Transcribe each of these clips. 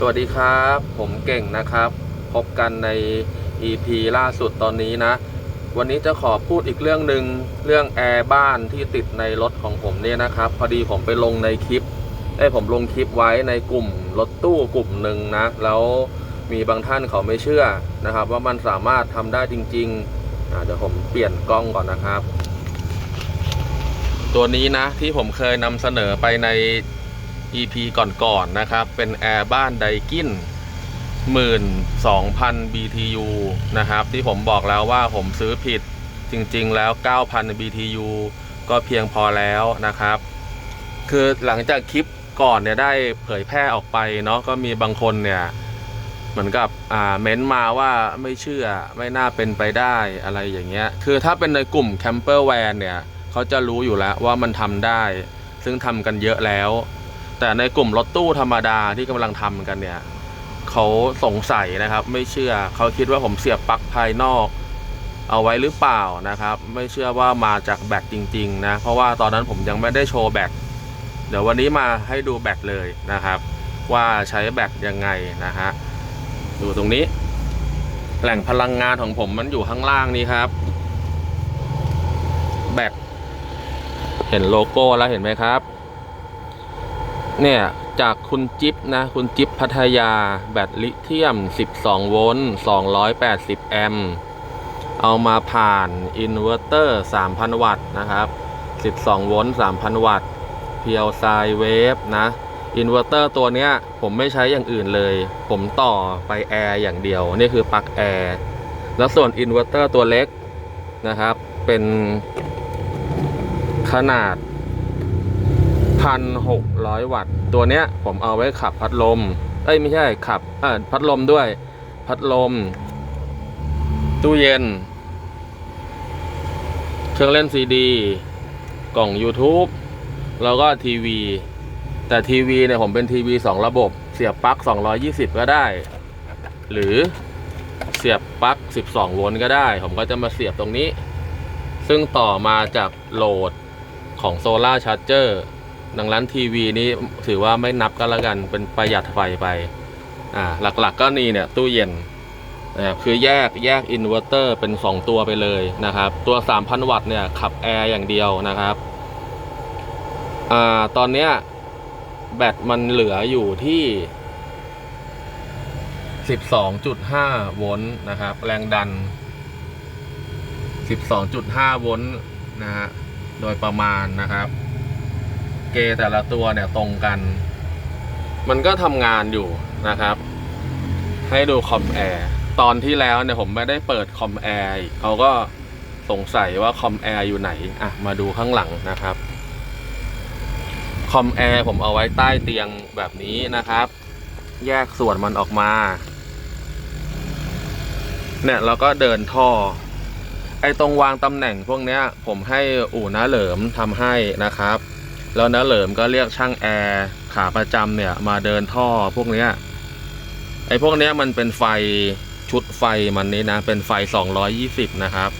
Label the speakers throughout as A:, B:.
A: สวัสดีครับ ผมเก่งนะครับ พบกันใน EP ล่าสุดตอนนี้นะ วันนี้จะขอพูดอีกเรื่องหนึ่งเรื่องแอร์บ้านที่ติดในรถของผมเนี่ยนะครับ พอดีผมไปลงในคลิปไอ้ผมลงคลิปไว้ในกลุ่มรถตู้กลุ่มหนึ่งนะ แล้วมีบางท่านเขาไม่เชื่อนะครับ ว่ามันสามารถทำได้จริงๆเดี๋ยวผมเปลี่ยนกล้องก่อนนะครับ ตัวนี้นะที่ผมเคยนำเสนอไปใน EP ก่อนๆนนะครับ เป็นแอร์บ้านไดกิน12,000 BTU นะครับ ที่ผมบอกแล้วว่าผมซื้อผิดจริงๆแล้ว 9,000 BTU ก็เพียงพอแล้วนะครับ คือหลังจากคลิปก่อนเนี่ยได้เผยแพร่ออกไปเนาะก็มีบางคนเนี่ยเหมือนกับอ่าเม้นมาว่าไม่เชื่อไม่น่าเป็นไปได้อะไรอย่างเงี้ย คือถ้าเป็นในกลุ่มแคมเปอร์แวนเนี่ยเขาจะรู้อยู่แล้วว่ามันทำได้ ซึ่งทำกันเยอะแล้ว แต่ในกลุ่มรถตู้ธรรมดาที่กำลังทำกันเนี่ยเขาสงสัยนะครับ ไม่เชื่อเขาคิดว่าผมเสียบปลั๊กภายนอก เอาไว้หรือเปล่านะครับ ไม่เชื่อว่ามาจากแบตจริง ๆ นะ เพราะว่าตอนนั้นผมยังไม่ได้โชว์แบตเดี๋ยววันนี้มาให้ดูแบตเลยนะครับ ว่าใช้แบตยังไงนะฮะดูตรงนี้ แหล่งพลังงานของผมมันอยู่ข้างล่างนี้ครับ แบตเห็นโลโก้แล้วเห็นไหมครับ เนี่ย จากคุณจิ๊บนะ คุณจิ๊บพัทยา แบตลิเธียม 12 โวลต์ 280 แอมป์เอามาผ่านอินเวอร์เตอร์ 3,000 วัตต์นะครับ 12 โวลต์ 3,000 วัตต์ เพียวไซเวฟนะอินเวอร์เตอร์ตัวเนี้ยผมไม่ใช้อย่างอื่นเลย ผมต่อไปแอร์อย่างเดียว นี่คือปลั๊กแอร์ แล้วส่วนอินเวอร์เตอร์ตัวเล็กนะครับ เป็นขนาด 1,600 วัตต์ ตัวเนี้ยผมเอาไว้ขับพัดลม เอ้ยไม่ใช่ขับเออพัดลมด้วย พัดลม ตู้เย็น เครื่องเล่นซีดี กล่อง YouTube แล้วก็ทีวี แต่ทีวีเนี่ยผมเป็นทีวี 2 ระบบ เสียบปลั๊ก 220 ก็ได้ หรือเสียบปลั๊ก 12 โวลต์ก็ได้ ผมก็จะมาเสียบตรงนี้ ซึ่งต่อมาจากโหลดของโซลาร์ชาร์เจอร์ ดังนั้นทีวีนี้ถือว่าไม่นับก็แล้วกันเป็นประหยัดไฟไปอ่าหลักๆก็นี่เนี่ยตู้เย็นนะครับคือแยกแยกอินเวอร์เตอร์เป็น 2 ตัวไปเลยนะครับ ตัว 3,000 วัตต์เนี่ยขับแอร์อย่างเดียวนะครับอ่าตอนเนี้ยแบตมันเหลืออยู่ที่ 12.5 โวลต์นะครับ แรงดัน 12.5 โวลต์นะฮะโดยประมาณนะครับ เกแต่ละตัวเนี่ยตรงกัน มันก็ทำงานอยู่นะครับ ให้ดูคอมแอร์ตอนที่แล้วเนี่ยผมไม่ได้เปิดคอมแอร์เขาก็สงสัยว่าคอมแอร์อยู่ไหน อะ มาดูข้างหลังนะครับคอมแอร์ผมเอาไว้ใต้เตียงแบบนี้นะครับ แยกส่วนมันออกมา เนี่ยเราก็เดินท่อ ไอ้ตรงวางตำแหน่งพวกเนี้ย ผมให้อู่น้าเหลิมทำให้นะครับ แล้วน้าเหลิมก็เรียกช่างแอร์ขาประจำเนี่ยมาเดินท่อพวกเนี้ยไอ้พวกเนี้ยมันเป็นไฟชุดไฟมันนี้นะ เป็นไฟ 220 นะครับ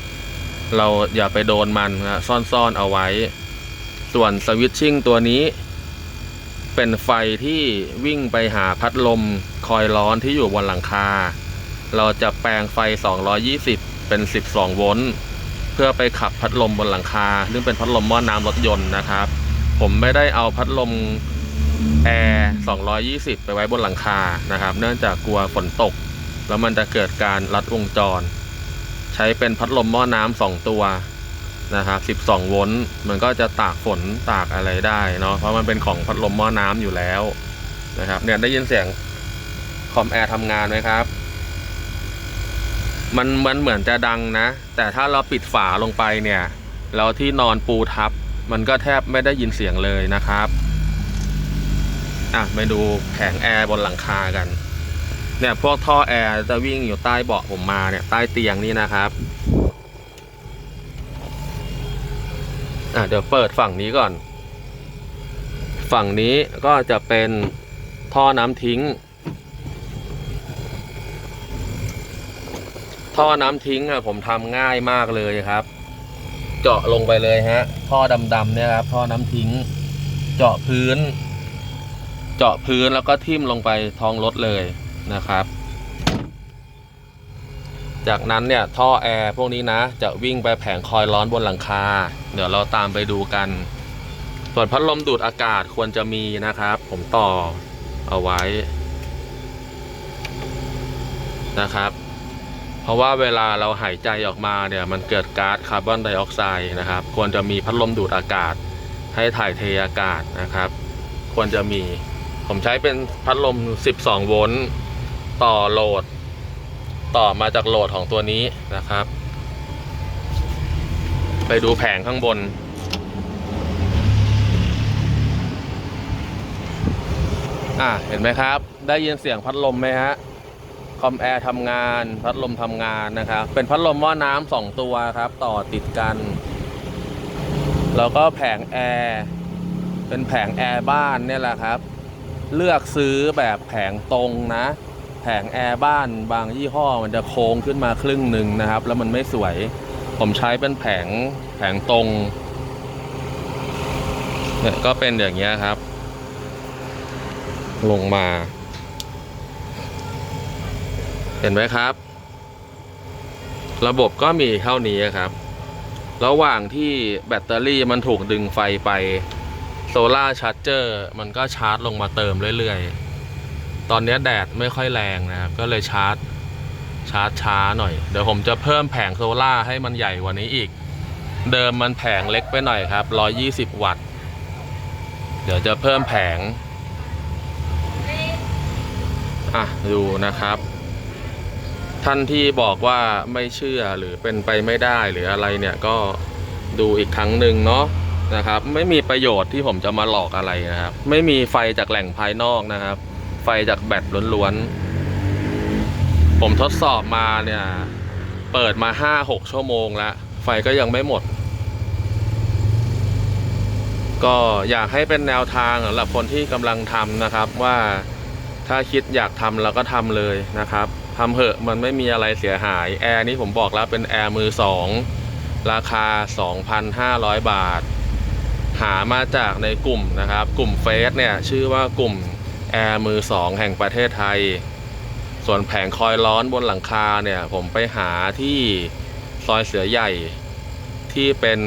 A: เราอย่าไปโดนมันนะซ่อนๆเอาไว้ ส่วนสวิตชิ่งตัวนี้ เป็นไฟที่วิ่งไปหาพัดลมคอยร้อนที่อยู่บนหลังคา เราจะแปลงไฟ 220 เป็น 12 โวลต์เพื่อไปขับพัดลมบนหลังคา ซึ่งเป็นพัดลมหม้อน้ำรถยนต์นะครับ ผมไม่ได้เอาพัดลมแอร์220 ไปไว้บนหลังคานะครับ เนื่องจากกลัวฝนตก แล้วมันจะเกิดการลัดวงจร ใช้เป็นพัดลมหม้อน้ำสองตัวนะครับ12 โวลต์มันก็จะตากฝนตากอะไรได้เนาะเพราะมันเป็นของพัดลมหม้อน้ำอยู่แล้วนะครับเนี่ยได้ยินเสียงคอมแอร์ทำงานไหมครับ มันมันเหมือนจะดังนะ แต่ถ้าเราปิดฝาลงไปเนี่ย แล้วที่นอนปูทับ มันก็แทบไม่ได้ยินเสียงเลยนะครับอะไปดูแผงแอร์บนหลังคากัน เนี่ยพวกท่อแอร์จะวิ่งอยู่ใต้เบาะผมมาเนี่ยใต้เตียงนี่นะครับอะเดี๋ยวเปิดฝั่งนี้ก่อน ฝั่งนี้ก็จะเป็นท่อน้ำทิ้ง ท่อน้ำทิ้งอะผมทำง่ายมากเลยครับ เจาะลงไปเลยฮะ ท่อดำๆเนี่ยครับท่อน้ำทิ้ง เจาะพื้น เจาะพื้นแล้วก็ทิ่มลงไปท้องรถเลยนะครับ จากนั้นเนี่ยท่อแอร์พวกนี้นะ จะวิ่งไปแผงคอยล์ร้อนบนหลังคา เดี๋ยวเราตามไปดูกัน ส่วนพัดลมดูดอากาศควรจะมีนะครับ ผมต่อเอาไว้นะครับ เพราะว่าเวลาเราหายใจออกมาเนี่ยมันเกิดก๊าซคาร์บอนไดออกไซด์นะครับ ควรจะมีพัดลมดูดอากาศ ให้ถ่ายเทอากาศนะครับ ควรจะมีผมใช้เป็นพัดลม 12 โวลต์ต่อโหลด ต่อมาจากโหลดของตัวนี้นะครับ ไปดูแผงข้างบน อะเห็นไหมครับ ได้ยินเสียงพัดลมไหมฮะ คอมแอร์ทำงาน พัดลมทำงานนะครับ เป็นพัดลมหม้อน้ำสองตัวครับ ต่อติดกัน แล้วก็แผงแอร์เป็นแผงแอร์บ้านเนี่ยแหละครับ เลือกซื้อแบบแผงตรงนะ แผงแอร์บ้านบางยี่ห้อมันจะโค้งขึ้นมาครึ่งหนึ่งนะครับ แล้วมันไม่สวย ผมใช้เป็นแผงแผงตรงเนี่ยก็เป็นอย่างเงี้ยครับ ลงมา เห็นไหมครับ ระบบก็มีเท่านี้ครับ ระหว่างที่แบตเตอรี่มันถูกดึงไฟไปโซล่าชาร์จเจอร์มันก็ชาร์จลงมาเติมเรื่อยๆ ตอนนี้แดดไม่ค่อยแรงนะครับ ก็เลยชาร์จชาร์จช้าหน่อย เดี๋ยวผมจะเพิ่มแผงโซล่าให้มันใหญ่กว่านี้อีก เดิมมันแผงเล็กไปหน่อยครับ 120 วัตต์ เดี๋ยวจะเพิ่มแผง อะ ดูนะครับ ท่านที่บอกว่าไม่เชื่อหรือเป็นไปไม่ได้หรืออะไรเนี่ยก็ดูอีกครั้งหนึ่งเนาะนะครับ ไม่มีประโยชน์ที่ผมจะมาหลอกอะไรนะครับ ไม่มีไฟจากแหล่งภายนอกนะครับ ไฟจากแบตล้วนๆผมทดสอบมาเนี่ย เปิดมาห้าหกชั่วโมงแล้ว ไฟก็ยังไม่หมด ก็อยากให้เป็นแนวทางสำหรับคนที่กำลังทำนะครับว่าถ้าคิดอยากทำเราก็ทำเลยนะครับ ทำเหอะมันไม่มีอะไรเสียหาย แอร์นี่ผมบอกแล้วเป็นแอร์มือสองราคา 2,500 บาท หามาจากในกลุ่มนะครับ กลุ่มเฟสเนี่ย ชื่อว่ากลุ่มแอร์มือสองแห่งประเทศไทย ส่วนแผงคอยล์ร้อนบนหลังคาเนี่ย ผมไปหาที่ซอยเสือใหญ่ที่เป็น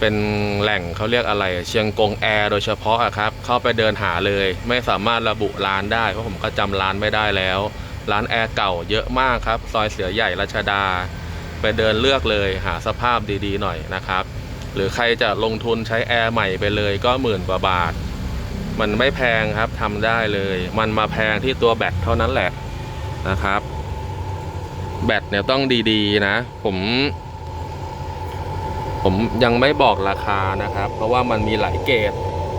A: เป็นแหล่งเขาเรียกอะไร เชียงกงแอร์โดยเฉพาะครับ เข้าไปเดินหาเลย ไม่สามารถระบุร้านได้เพราะผมก็จำร้านไม่ได้แล้ว ร้านแอร์เก่าเยอะมากครับ ซอยเสือใหญ่รัชดา ไปเดินเลือกเลยหาสภาพดีๆหน่อยนะครับ หรือใครจะลงทุนใช้แอร์ใหม่ไปเลยก็หมื่นกว่าบาท มันไม่แพงครับทำได้เลย มันมาแพงที่ตัวแบตเท่านั้นแหละนะครับ แบตเนี่ยต้องดีๆนะ ผม ผมยังไม่บอกราคานะครับ เพราะว่ามันมีหลายเกรด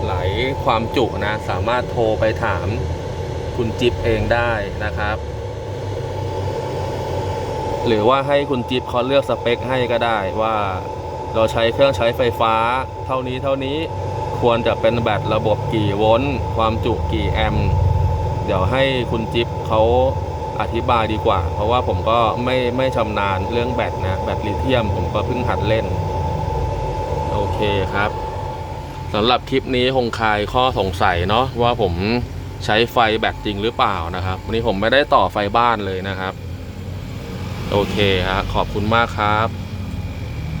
A: หลายความจุนะ สามารถโทรไปถามคุณจิ๊บเองได้นะครับ หรือว่าให้คุณจิ๊บเขาเลือกสเปคให้ก็ได้ว่าเราใช้เครื่องใช้ไฟฟ้า เท่านี้เท่านี้ควรจะเป็นแบตระบบกี่โวลต์ความจุกี่แอมป์เดี๋ยวให้คุณจิ๊บเขาอธิบายดีกว่า เพราะว่าผมก็ไม่ไม่ชำนาญเรื่องแบตนะ แบตลิเธียมผมก็เพิ่งหัดเล่น โอเคครับสำหรับคลิปนี้คงคลายข้อสงสัยเนาะว่าผมใช้ไฟแบตจริงหรือเปล่านะครับวันนี้ผมไม่ได้ต่อไฟบ้านเลยนะครับ โอเคฮะขอบคุณมากครับ